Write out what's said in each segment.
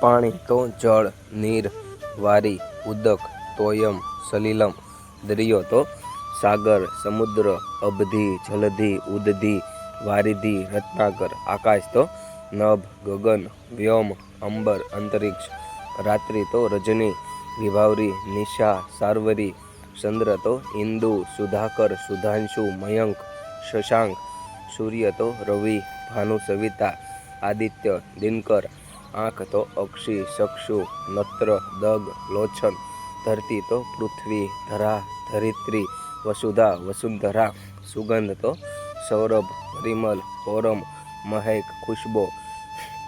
પાણી તો જળ, નીર, વારી, ઉદક, તોયમ, સલીલમ, દરિયો તો સાગર, સમુદ્ર, અબધિ, જલધી, ઉદધિ, વારિધિ, રત્નાકર, આકાશ તો નભ, ગગન, વ્યોમ, અંબર, અંતરિક્ષ, રાત્રિ તો રજની, વિભાવરી, નિશા, સાર્વરી, ચંદ્ર તો ઇન્દુ સુધાકર, સુધાંશુ, મયંક, શશાંક, સૂર્ય તો રવિ ભાનુ સવિતા આદિત્ય, દિનકર આંખ તો અક્ષી, ચક્ષુ, નત્ર, દગ લોચન ધરતી તો પૃથ્વી, ધરા, ધરિત્રી, વસુધા, વસુંધરા, સુગંધ તો સૌરભ, પરિમલ, ઓરમ, મહેક, ખુશ્બો,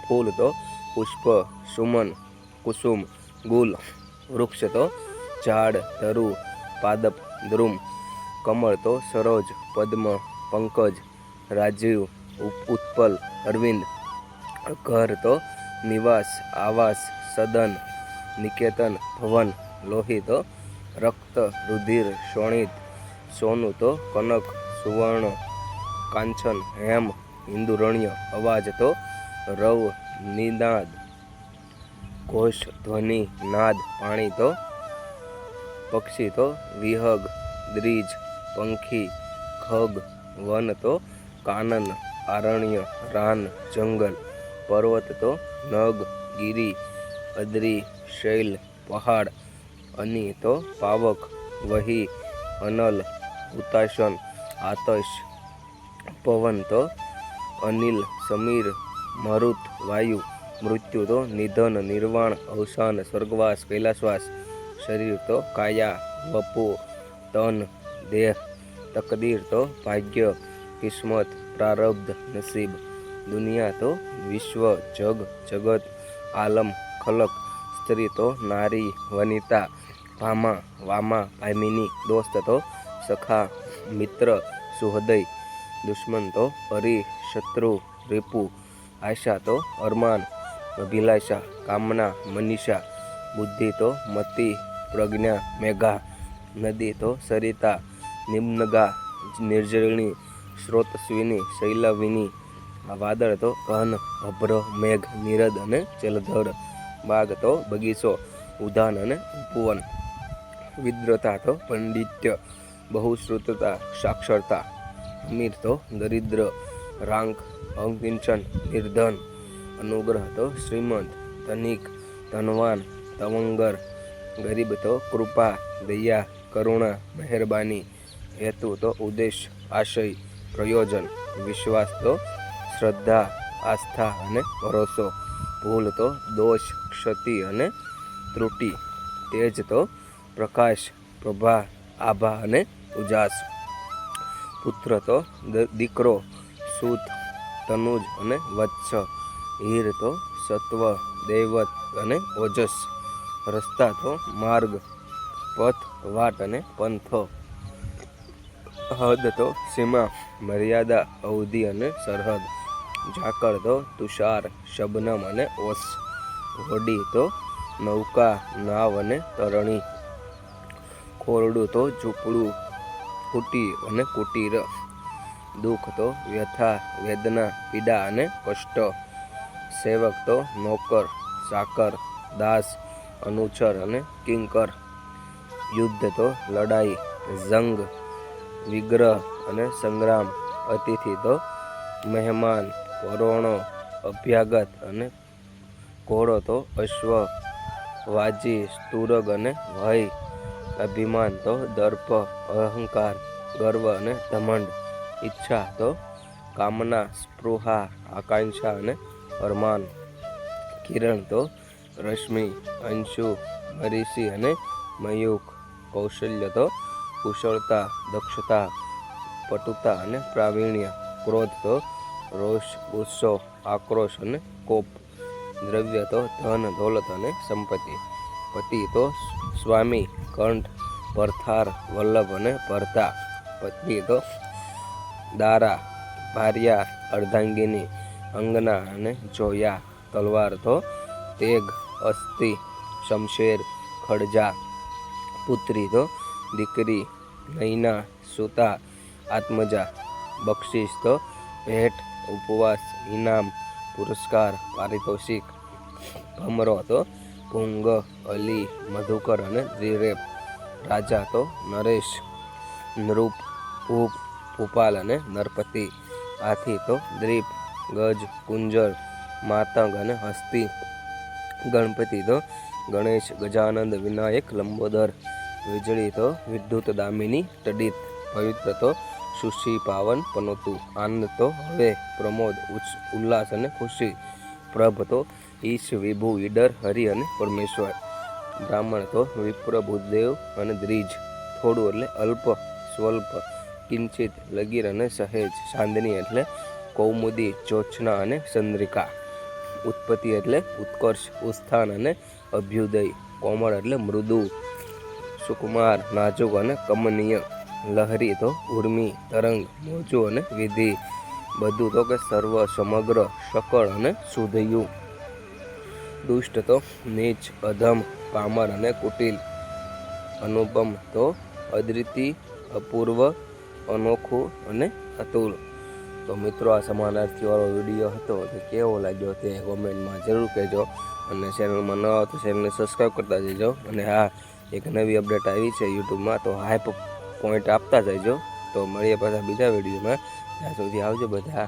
ફૂલ તો પુષ્પ, સુમન, કુસુમ, ગુલ, વૃક્ષ તો ઝાડ, ધરુ, પાદપ, દ્રુમ, કમળ તો સરોજ, પદ્મ, પંકજ, રાજીવ ઉત્પલ, અરવિંદ, ઘર તો નિવાસ, આવાસ, સદન, નિકેતન, ભવન, લોહી તો રક્ત, રુધિર, શોણિત, સોનું તો કનક, સુવર્ણ, કાંચન, હેમ હિન્દુરણ્ય અવાજ તો રવ, નિનાદ, ઘોષ, ધ્વનિ, નાદ, પાણી તો પક્ષી તો વિહગ, દ્રીજ, પંખી, ખગ, વન તો કાનન, આરણ્ય, રાન, જંગલ. પર્વત તો નગ, ગિરી, અદરી, શૈલ, પહાડ અની તો પાવક, વહી, અનલ ઉતાશન આતશ, પવન તો અનિલ, સમીર, મરુત, વાયુ, મૃત્યુ તો નિધન, નિર્વાણ, અવસાન, સ્વર્ગવાસ, કૈલાસવાસ, શરીર તો કાયા, વપુ, તન, દેહ, તકદીર તો ભાગ્ય, કિસ્મત, પ્રારબ્ધ, નસીબ. દુનિયા તો વિશ્વ, જગ, જગત, આલમ, ખલક, સ્ત્રી તો નારી, વનિતા, ભામા, વામા ભામિની દોસ્ત તો સખા, મિત્ર, સુહૃદય, દુશ્મન તો હરી શત્રુ, રીપુ, આશા તો અરમાન, અભિલાષા, કામના, મનીષા, બુદ્ધિ તો મતિ, પ્રજ્ઞા, મેઘા, નદી તો સરિતા, નિમ્નગા, નિર્જળિણી સ્રોતસ્વિની શૈલવિની આ વાદળ તો ઘન અભ્ર મેઘ, નિરદ અને જલધર. બાગ તો બગીચો ઉદાન અને ઉપવન વિદ્રતા તો પંડિત્ય, બહુશ્રુતતા, સાક્ષરતા. અમીર તો દરિદ્ર. રાંક અંકિંચન નિર્ધન. અનુગ્રહ તો શ્રીમંત, ધનિક, ધનવાન તવંગર ગરીબ તો કૃપા, દયા, કરુણા, મહેરબાની. હેતુ તો ઉદ્દેશ, આશય, પ્રયોજન. વિશ્વાસ તો શ્રદ્ધા, આસ્થા અને ભરોસો. ભૂલ તો દોષ, ક્ષતિ અને ત્રુટિ. તેજ તો પ્રકાશ, પ્રભા, આભા અને ઉજાસ. પુત્ર તો દીકરો સૂત તનુજ અને વત્સ. હીર તો સત્વ, દૈવત અને ઓજસ. રસ્તા તો માર્ગ, પથ, વાટ અને પંથ. હદ તો સીમા, મર્યાદા, અવધિ અને સરહદ. ઝાકળ તો તુષાર શબનમ અને ઓસ. હોડી તો નૌકા, નાવ અને તરણી. ખોરડું તો ઝૂંપડું કુટી અને કુટીર. દુઃખ તો વ્યથા, વેદના, પીડા અને કષ્ટ. સેવક તો નોકર, સાકર, દાસ, અનુચર અને કિંકર. યુદ્ધ તો લડાઈ, જંગ, વિગ્રહ અને સંગ્રામ. અતિથિ તો મહેમાન. પરોણો, અભ્યાગત અને ઘોડો તો અશ્વ, વાજી, સ્તુરગ અને ભય, અભિમાન તો દર્પ, અહંકાર, ગર્વ અને ધમંડ, ઈચ્છા તો કામના, સ્પૃહા, આકાંક્ષા અને અરમાન, કિરણ તો રશ્મિ, અંશુ મરીસી અને મયુક કૌશલ્ય તો કુશળતા, દક્ષતા, પટુતા અને પ્રાવીણ્ય, ક્રોધ તો રોષ, ગુસ્સો, આક્રોશ અને કોપ. દ્રવ્ય તો ધન, દોલત અને સંપત્તિ. પતિ તો સ્વામી, કંઠ, ભરથાર, વલ્લભ અને ભરતા. પત્ની તો દારા, ભાર્યા, અર્ધાંગિની, અંગના અને જોયા. તલવાર તો તેગ, અસ્થિ, શમશેર, ખડજા. પુત્રી તો દીકરી, નૈના, સુતા, આત્મજા. બક્ષિસ તો ભેટ ઉપવાસ, ઇનામ, પુરસ્કાર, પારિતોષિક, ભમરો હતો ભૂંગ અલી, મધુકર અને દ્રિરેપ રાજા તો નરેશ, નૃપ ભૂપ ભૂપાલ અને નરપતિ. આથી તો દ્રીપ ગજ કુંજર માતંગ અને હસ્તી. ગણપતિ તો ગણેશ, ગજાનંદ, વિનાયક, લંબોદર. વીજળી તો વિદ્યુત દામિની, તડિત. પવિત્ર તો સુશી પાવન પનોતું. આનંદ તો હવે પ્રમોદ ઉલ્લાસ અને ખુશી. પ્રભ તો ઈશ વિભુ, ઈડર, હરિ અને પરમેશ્વર. બ્રાહ્મણ તો વિપ્ર ભૂદેવ અને દ્રીજ. થોડું એટલે અલ્પ, સ્વલ્પ, કિંચિત, લગીર અને સહેજ. ચાંદની એટલે કૌમુદી ચોચના અને ચંદ્રિકા. ઉત્પત્તિ એટલે ઉત્કર્ષ, ઉત્થાન અને અભ્યુદય. કોમળ એટલે મૃદુ. સુકુમાર, નાજુક અને કમનીય. લહરી તો ઉર્મી, તરંગ, મોજું અને વિધિ. બધું તો કે સર્વ સમગ્ર સકળ અને સુધયું. દુષ્ટ તો નીચ, અધમ પામર અને કુટિલ. અનુપમ તો અદ્વિતિ અપૂર્વ, અનોખું અને અતુલ. તો મિત્રો, આ સમાનાર્થીવાળો વીડિયો હતો તે કેવો લાગ્યો તે કોમેન્ટમાં જરૂર કહેજો. અને ચેનલમાં ન હો તો ચેનલને સબસ્ક્રાઈબ કરતા જજો. અને હા, એક નવી અપડેટ આવી છે યુટ્યુબમાં, તો હાઈપ પોઈન્ટ આપતા જજો. તો મળીએ પાછા બીજા વિડીયોમાં. ત્યાં સુધી આવજો બધા.